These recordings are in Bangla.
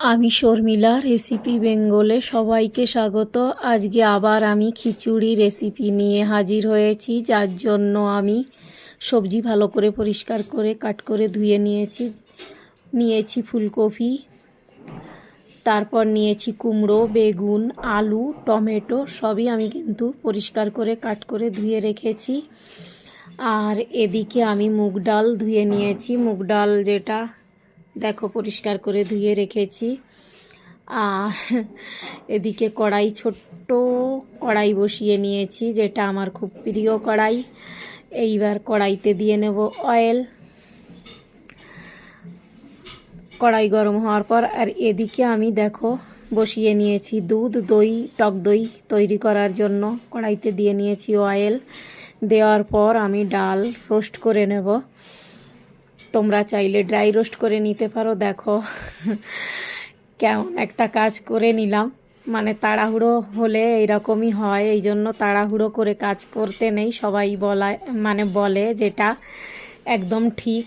আমি শর্মিলা রেসিপি বেঙ্গলে সবাইকে স্বাগত। আজকে আবার আমি খিচুড়ি রেসিপি নিয়ে হাজির হয়েছি, যার জন্য আমি সবজি ভালো করে পরিষ্কার করে কাট করে ধুয়ে নিয়েছি। নিয়েছি ফুলকপি, তারপর নিয়েছি কুমড়ো, বেগুন, আলু, টমেটো, সবই আমি কিন্তু পরিষ্কার করে কাট করে ধুয়ে রেখেছি। আর এদিকে আমি মুগ ডাল ধুয়ে নিয়েছি। মুগ ডাল যেটা দেখো, পরিষ্কার করে ধুয়ে রেখেছি। আর এদিকে কড়াই, ছোট্ট কড়াই বসিয়ে নিয়েছি, যেটা আমার খুব প্রিয় কড়াই। এইবার কড়াইতে দিয়ে নেব অয়েল কড়াই গরম হওয়ার পর, আর এদিকে আমি দেখো, বসিয়ে নিয়েছি দুধ, দই, টক দই তৈরি করার জন্য। কড়াইতে দিয়ে নিয়েছি অয়েল দেওয়ার পর আমি ডাল রোস্ট করে নেব। তোমরা চাইলে ড্রাই রোস্ট করে নিতে পারো, দেখো। কেমন একটা কাজ করে নিলাম। মানে তাড়াহুড়ো হলে এইরকমই হয়, এই জন্য তাড়াহুড়ো করে কাজ করতে নেই, সবাই বলায় মানে বলে যেটা একদম ঠিক।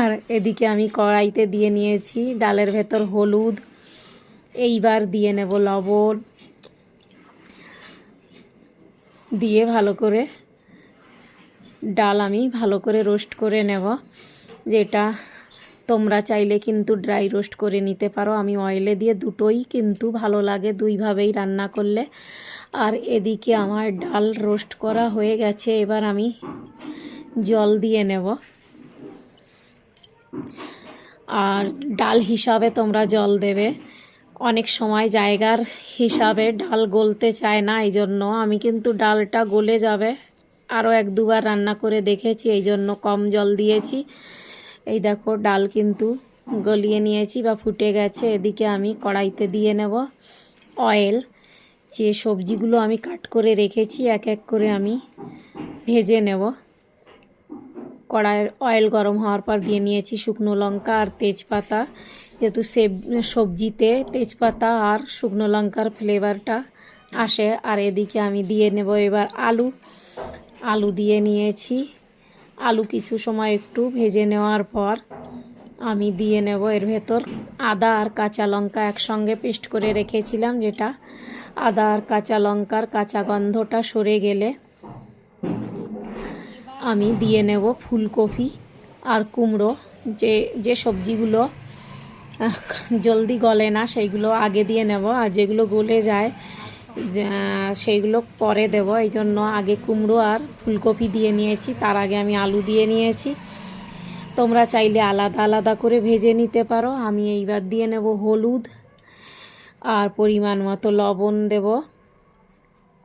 আর এদিকে আমি কড়াইতে দিয়ে নিয়েছি, ডালের ভেতর হলুদ, এইবার দিয়ে নেব লবণ। দিয়ে ভালো করে ডাল আমি ভালো করে রোস্ট করে নেব। যেটা তোমরা চাইলে কিন্তু ড্রাই রোস্ট করে নিতে পারো। আমি অয়েলে দিয়ে দুটোই কিন্তু ভালো লাগে, দুইভাবেই রান্না করলে। আর এদিকে আমার ডাল রোস্ট করা হয়ে গেছে, এবার আমি জল দিয়ে নেব। আর ডাল হিসাবে তোমরা জল দেবে। অনেক সময় জায়গার হিসাবে ডাল গলতে চায় না এই জন্য আমি কিন্তু ডালটা গলে যাবে। আরও এক দুবার রান্না করে দেখেছি এই জন্য কম জল দিয়েছি। এই দেখো ডাল কিন্তু গলিয়ে নিয়েছি বা ফুটে গেছে, এদিকে আমি কড়াইতে দিয়ে নেব অয়েল যে সবজিগুলো আমি কাট করে রেখেছি, এক এক করে আমি ভেজে নেব। কড়াইয়ের অয়েল গরম হওয়ার পর দিয়ে নিয়েছি শুকনো লঙ্কা আর তেজপাতা। যেহেতু সেব, সবজিতে তেজপাতা আর শুকনো লঙ্কার ফ্লেভারটা আসে, আর এদিকে আমি দিয়ে নেব এবার আলু। আলু দিয়ে নিয়েছি। আলু কিছু সময় একটু ভেজে নেওয়ার পর আমি দিয়ে নেব এর ভেতর আদা আর কাঁচা লঙ্কা একসঙ্গে পেস্ট করে রেখেছিলাম, যেটা আদা আর কাঁচা লঙ্কার কাঁচা গন্ধটা সরে গেলে আমি দিয়ে নেব ফুলকপি আর কুমড়ো। যে যে সবজিগুলো জলদি গলে না, সেইগুলো আগে দিয়ে নেব। আর যেগুলো গলে যায় সেইগুলো পরে দেব। এই জন্য আগে কুমড়ো আর ফুলকপি দিয়ে নিয়েছি। তার আগে আমি আলু দিয়ে নিয়েছি। তোমরা চাইলে আলাদা আলাদা করে ভেজে নিতে পারো। আমি এইবার দিয়ে নেব হলুদ। আর পরিমাণ মতো লবণ দেব।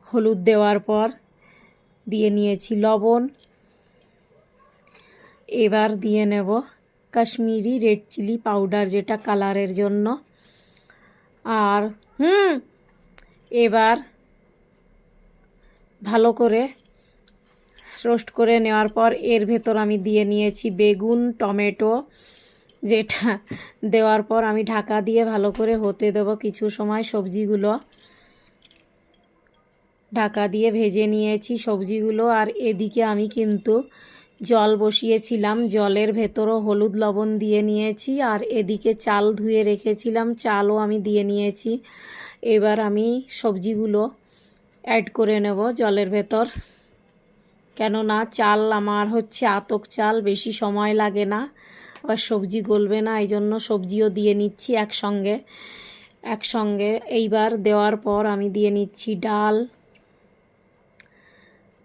হলুদ দেওয়ার পর দিয়ে নিয়েছি লবণ। এবার দিয়ে নেব কাশ্মীরি রেড চিলি পাউডার, যেটা কালারের জন্য। আর, হুম এবার ভালো করে রোস্ট করে নেওয়ার পর এর ভেতর আমি দিয়ে নিয়েছি বেগুন, টমেটো, যেটা দেওয়ার পর আমি ঢাকা দিয়ে ভালো করে হতে দেব কিছু সময় সবজিগুলো। ঢাকা দিয়ে ভেজে নিয়েছি সবজিগুলো আর এদিকে আমি কিন্তু জল বসিয়েছিলাম। জলের ভেতরও হলুদ লবণ দিয়ে নিয়েছি আর এদিকে চাল ধুয়ে রেখেছিলাম। চালও আমি দিয়ে নিয়েছি। এবার আমি সবজিগুলো অ্যাড করে নেব জলের ভেতর। কেননা চাল আমার হচ্ছে আতক চাল, বেশি সময় লাগে না। আবার সবজি গলবে না এই জন্য সবজিও দিয়ে নিচ্ছি একসঙ্গে। একসঙ্গে এইবার দেওয়ার পর আমি দিয়ে নিচ্ছি ডাল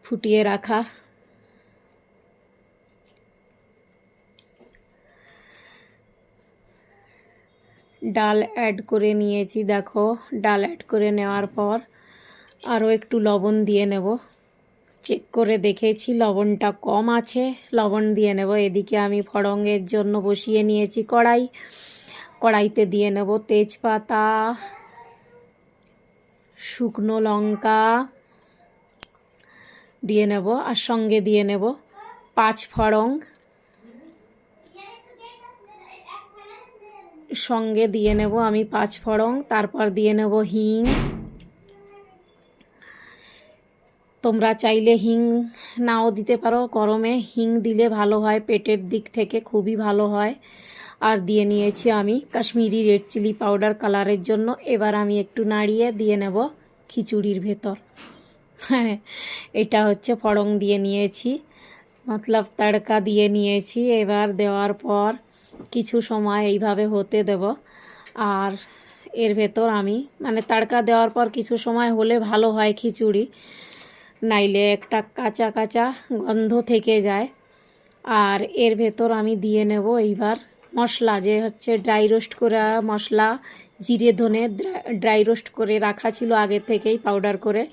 ফুটিয়ে রাখা। ডাল অ্যাড করে নিয়েছি, দেখো। ডাল অ্যাড করে নেওয়ার পর আরও একটু লবণ দিয়ে নেব। চেক করে দেখেছি, লবণটা কম আছে। লবণ দিয়ে নেব। এদিকে আমি ফড়ঙের জন্য বসিয়ে নিয়েছি কড়াই। কড়াইতে দিয়ে নেব তেজপাতা, শুকনো লঙ্কা দিয়ে নেব, আর সঙ্গে দিয়ে নেব পাঁচ ফড়ং। সঙ্গে দিয়ে নেব আমি পাঁচ ফড়ং, তারপর দিয়ে নেব হিং। তোমরা চাইলে হিং নাও দিতে পারো, গরমে হিং দিলে ভালো হয়, পেটের দিক থেকে খুবই ভালো হয়। আর দিয়ে নিয়েছি আমি কাশ্মীরি রেড চিলি পাউডার কালারের জন্য। এবার আমি একটু নাড়িয়ে দিয়ে নেব খিচুড়ির ভেতর। হ্যাঁ এটা হচ্ছে ফড়ং দিয়ে নিয়েছি। মতলব তড়কা দিয়ে নিয়েছি। এবার দেওয়ার পর কিছু সময় এইভাবে হতে দেব। আর এর ভেতর আমি মানে তড়কা দেওয়ার পর কিছু সময় হলে ভালো হয় খিচুড়ি। নাইলে একটা কাঁচা কাঁচা গন্ধ থেকে যায়। আর এর ভেতর আমি দিয়ে নেব এইবার মশলা, যে হচ্ছে ড্রাই রোস্ট করা মশলা, জিরে ধনে ড্রাই রোস্ট করে রাখা ছিল আগে থেকেই পাউডার করে।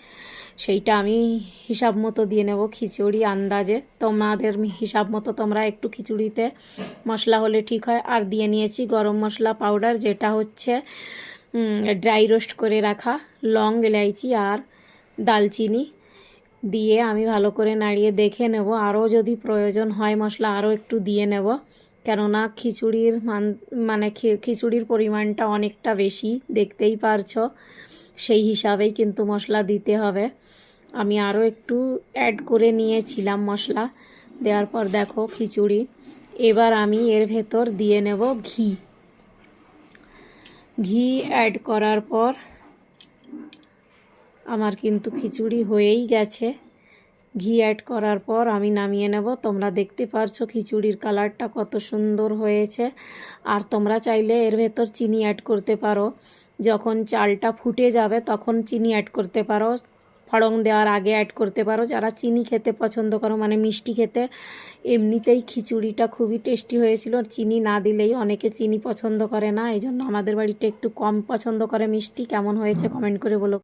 সেইটা আমি হিসাব মতো দিয়ে নেব খিচুড়ি আন্দাজে। তোমাদের হিসাব মতো তোমরা একটু খিচুড়িতে মশলা হলে ঠিক হয়। আর দিয়ে নিয়েছি গরম মশলা পাউডার, যেটা হচ্ছে ড্রাই রোস্ট করে রাখা লং এলাইচি আর দালচিনি। দিয়ে আমি ভালো করে নাড়িয়ে দেখে নেব। আরও যদি প্রয়োজন হয় মশলা, আরও একটু দিয়ে নেব। কেননা খিচুড়ির মান মানে খিচুড়ির পরিমাণটা অনেকটা বেশি, দেখতেই পারছ। সেই হিসাবেই কিন্তু মশলা দিতে হবে। আমি আরও একটু অ্যাড করে নিয়েছিলাম মশলা। দেওয়ার পর দেখো খিচুড়ি। এবার আমি এর ভেতর দিয়ে নেব ঘি। ঘি অ্যাড করার পর আমার কিন্তু খিচুড়ি হয়েই গেছে। ঘি অ্যাড করার পর আমি নামিয়ে নেব। তোমরা দেখতে পারছ খিচুড়ির কালারটা কত সুন্দর হয়েছে। আর তোমরা চাইলে এর ভেতর চিনি অ্যাড করতে পারো। যখন চালটা ফুটে যাবে তখন চিনি অ্যাড করতে পারো। ফড়ং দেওয়ার আগে অ্যাড করতে পারো। যারা চিনি খেতে পছন্দ করো মানে মিষ্টি খেতে, এমনিতেই খিচুড়িটা খুবই টেস্টি হয়েছিল। চিনি না দিলেই অনেকে চিনি পছন্দ করে না এই জন্য আমাদের বাড়িতে একটু কম পছন্দ করে মিষ্টি। কেমন হয়েছে কমেন্ট করে বলো।